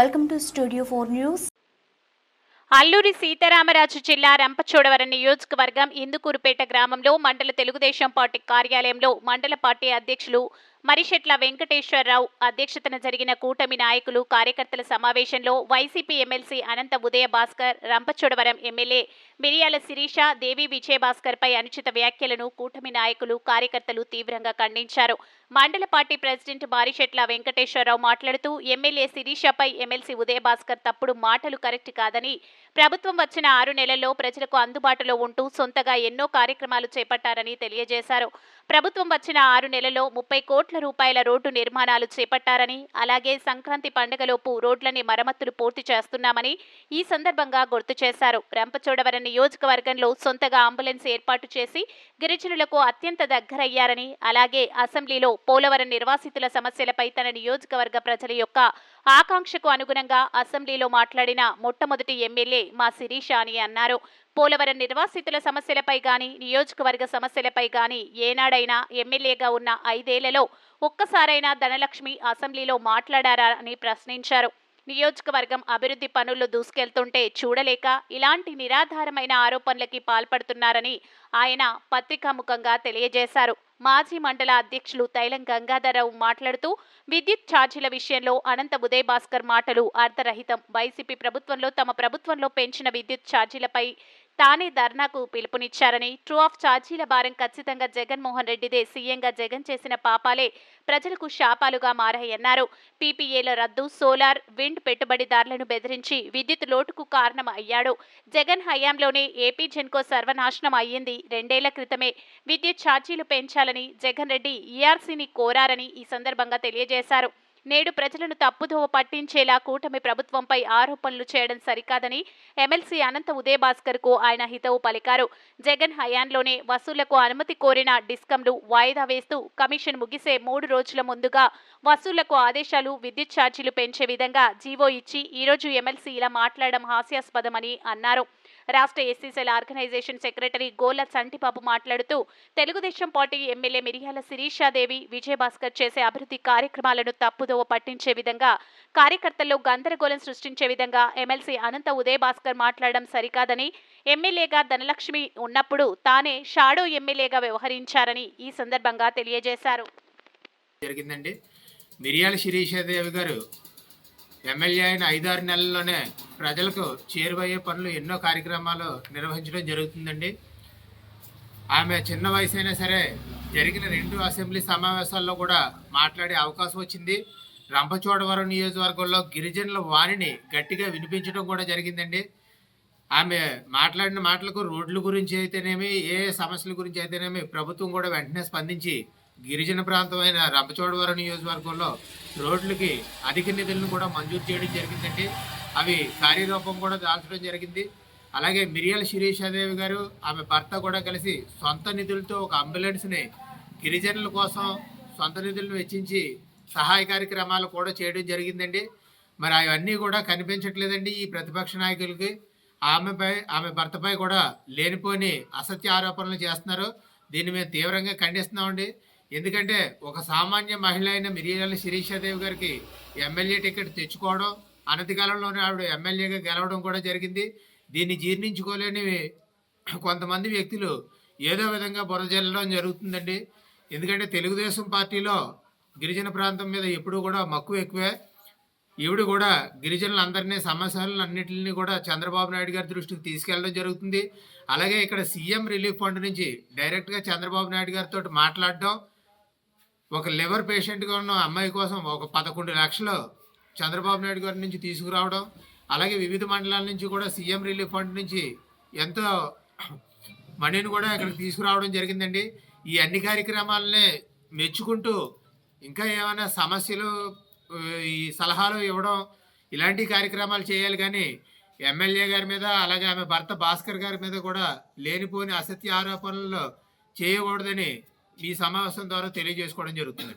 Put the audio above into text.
Welcome to studio four news Alluri Sitaramaraju జిల్లా రంపచోడవరం నియోజకవర్గం ఇందుకూరుపేట గ్రామంలో మండల తెలుగుదేశం పార్టీ కార్యాలయంలో మండల పార్టీ అధ్యక్షులు మరిషెట్ల వెంకటేశ్వరరావు అధ్యక్షతన జరిగిన కూటమి నాయకులు కార్యకర్తల సమావేశంలో YCP MLC Anantha Udaya Bhaskar Rampachodavaram MLA Miriyala Sirisha Devi Vijayabhaskar పై అనుచిత వ్యాఖ్యలను కూటమి నాయకులు కార్యకర్తలు తీవ్రంగా ఖండించారు. మండల పార్టీ ప్రెసిడెంట్ మారిషెట్ల వెంకటేశ్వరరావు మాట్లాడుతూ ఎమ్మెల్యే శిరీషపై ఎమ్మెల్సీ ఉదయభాస్కర్ తప్పుడు మాటలు కరెక్ట్ కాదని ప్రభుత్వం వచ్చిన ఆరు నెలల్లో ప్రజలకు అందుబాటులో ఉంటూ సొంతగా ఎన్నో కార్యక్రమాలు చేపట్టారని తెలియజేశారు. ప్రభుత్వం వచ్చిన ఆరు నెలల్లో ముప్పై కోట్ల రూపాయల రోడ్డు నిర్మాణాలు చేపట్టారని అలాగే సంక్రాంతి పండుగలోపు రోడ్లని మరమ్మతులు పూర్తి చేస్తున్నామని ఈ సందర్భంగా గుర్తు చేశారు. రంపచోడవరం నియోజకవర్గంలో సొంతగా అంబులెన్స్ ఏర్పాటు చేసి గిరిజనులకు అత్యంత దగ్గరయ్యారని అలాగే అసెంబ్లీలో పోలవరం నిర్వాసితుల సమస్యలపై తన నియోజకవర్గ ప్రజల యొక్క ఆకాంక్షకు అనుగుణంగా అసెంబ్లీలో మాట్లాడిన మొట్టమొదటి ఎమ్మెల్యే మా శిరీష అని అన్నారు. పోలవరం నిర్వాసితుల సమస్యలపై గాని నియోజకవర్గ సమస్యలపై గాని ఏనాడైనా ఎమ్మెల్యేగా ఉన్న ఐదేళ్ళలో ఒక్కసారైనా ధనలక్ష్మి అసెంబ్లీలో మాట్లాడారా అని ప్రశ్నించారు. నియోజకవర్గం అభివృద్ధి పనులు దూసుకెళ్తుంటే చూడలేక ఇలాంటి నిరాధారమైన ఆరోపణలకి పాల్పడుతున్నారని ఆయన పత్రికాముఖంగా తెలియజేశారు. మాజీ మండల అధ్యక్షులు తైలం గంగాధరరావు మాట్లాడుతూ విద్యుత్ ఛార్జీల విషయంలో అనంత ఉదయ్ భాస్కర్ మాటలు అర్థరహితం. వైసీపీ ప్రభుత్వంలో తమ ప్రభుత్వంలో పెంచిన విద్యుత్ ఛార్జీలపై తానే ధర్నాకు పిలుపునిచ్చారని ట్రూ ఆఫ్ ఛార్జీల భారం ఖచ్చితంగా జగన్మోహన్ రెడ్డిదే సీఎంగా జగన్ చేసిన పాపాలే ప్రజలకు శాపాలుగా మారాయన్నారు. పీపీఏల రద్దు సోలార్ విండ్ పెట్టుబడిదారులను బెదిరించి విద్యుత్ లోటుకు కారణం అయ్యాడు జగన్ హయాంలోనే ఏపీ జెన్కో సర్వనాశనం అయ్యింది. రెండేళ్ళ క్రితమే విద్యుత్ ఛార్జీలు పెంచాలని జగన్ రెడ్డి ఈఆర్సీని కోరారని ఈ సందర్భంగా తెలియజేశారు. నేడు ప్రజలను తప్పుదోవ పట్టించేలా కూటమి ప్రభుత్వంపై ఆరోపణలు చేయడం సరికాదని ఎమ్మెల్సీ అనంత ఉదయభాస్కర్కు ఆయన హితవు పలికారు. జగన్ హయాంలోనే వసూళ్ళకు అనుమతి కోరిన డిస్కంలు వాయిదా వేస్తూ కమిషన్ ముగిసే మూడు రోజుల ముందుగా వసూళ్ళకు ఆదేశాలు విద్యుత్ ఛార్జీలు పెంచే విధంగా జీవో ఇచ్చి ఈరోజు ఎమ్మెల్సీ ఇలా మాట్లాడడం హాస్యాస్పదమని అన్నారు. రాష్ట్ర ఎస్సీసీల ఆర్గనైజేషన్ సెక్రటరీ గోల చంటిబాబు మాట్లాడుతూ తెలుగుదేశం పార్టీ ఎమ్మెల్యే మిరియాల శిరీషాదేవి విజయభాస్కర్ చేసే అభివృద్ధి కార్యక్రమాలను తప్పుదోవ పట్టించే విధంగా కార్యకర్తల్లో గందరగోళం సృష్టించే విధంగా ఎమ్మెల్సీ అనంత ఉదయభాస్కర్ మాట్లాడడం సరికాదని ఎమ్మెల్యేగా ధనలక్ష్మి ఉన్నప్పుడు తానే షాడో ఎమ్మెల్యేగా వ్యవహరించారని ఈ సందర్భంగా తెలియజేశారు. జరిగిందండి. మిరియాల శిరీషాదేవి గారు ఎమ్మెల్యే అయిన ఐదారు నెలల్లోనే ప్రజలకు చేరువయ్యే పనులు ఎన్నో కార్యక్రమాలు నిర్వహించడం జరుగుతుందండి. ఆమె చిన్న వయసు అయినా సరే జరిగిన రెండు అసెంబ్లీ సమావేశాల్లో కూడా మాట్లాడే అవకాశం వచ్చింది. రంపచోడవరం నియోజకవర్గంలో గిరిజనుల వాణిని గట్టిగా వినిపించడం కూడా జరిగిందండి. ఆమె మాట్లాడిన మాటలకు రోడ్ల గురించి అయితేనేమి ఏ సమస్యల గురించి అయితేనేమి ప్రభుత్వం కూడా వెంటనే స్పందించి గిరిజన ప్రాంతమైన రంపచోడవరం నియోజకవర్గంలో రోడ్లకి అధిక నిధులను కూడా మంజూరు చేయడం జరిగిందండి. అవి కార్యరూపం కూడా దాల్చడం జరిగింది. అలాగే మిరియాల శిరీషాదేవి గారు ఆమె భర్త కూడా కలిసి సొంత నిధులతో ఒక అంబులెన్స్ని గిరిజనుల కోసం సొంత నిధులను వెచ్చించి సహాయ కార్యక్రమాలు కూడా చేయడం జరిగిందండి. మరి అవన్నీ కూడా కనిపించట్లేదండి ఈ ప్రతిపక్ష నాయకులకి. ఆమెపై ఆమె భర్తపై కూడా లేనిపోని అసత్య ఆరోపణలు చేస్తున్నారు. దీన్ని మేము తీవ్రంగా ఖండిస్తున్నామండి. ఎందుకంటే ఒక సామాన్య మహిళ అయిన మిరియాల శిరీషాదేవి గారికి ఎమ్మెల్యే టికెట్ తెచ్చుకోవడం అనతి కాలంలోనే ఆవిడ ఎమ్మెల్యేగా గెలవడం కూడా జరిగింది. దీన్ని జీర్ణించుకోలేని కొంతమంది వ్యక్తులు ఏదో విధంగా బురజల్లడం జరుగుతుందండి. ఎందుకంటే తెలుగుదేశం పార్టీలో గిరిజన ప్రాంతం మీద ఎప్పుడూ కూడా మక్కువ ఎక్కువే. ఈవిడ కూడా గిరిజనులందరినీ సమస్యలను అన్నింటినీ కూడా చంద్రబాబు నాయుడు గారి దృష్టికి తీసుకెళ్ళడం జరుగుతుంది. అలాగే ఇక్కడ సీఎం రిలీఫ్ ఫండ్ నుంచి డైరెక్ట్గా చంద్రబాబు నాయుడు గారితో మాట్లాడడం ఒక లివర్ పేషెంట్గా ఉన్న అమ్మాయి కోసం ఒక పదకొండు లక్షలు చంద్రబాబు నాయుడు గారి నుంచి తీసుకురావడం అలాగే వివిధ మండలాల నుంచి కూడా సీఎం రిలీఫ్ ఫండ్ నుంచి ఎంతో మనీని కూడా ఇక్కడికి తీసుకురావడం జరిగిందండి. ఈ అన్ని కార్యక్రమాలనే మెచ్చుకుంటూ ఇంకా ఏమైనా సమస్యలు ఈ సలహాలు ఇవ్వడం ఇలాంటి కార్యక్రమాలు చేయాలి కానీ ఎమ్మెల్యే గారి మీద అలాగే ఆమె భర్త భాస్కర్ గారి మీద కూడా లేనిపోని అసత్య ఆరోపణలు చేయకూడదని ఈ సమావేశం ద్వారా తెలియజేసుకోవడం జరుగుతుంది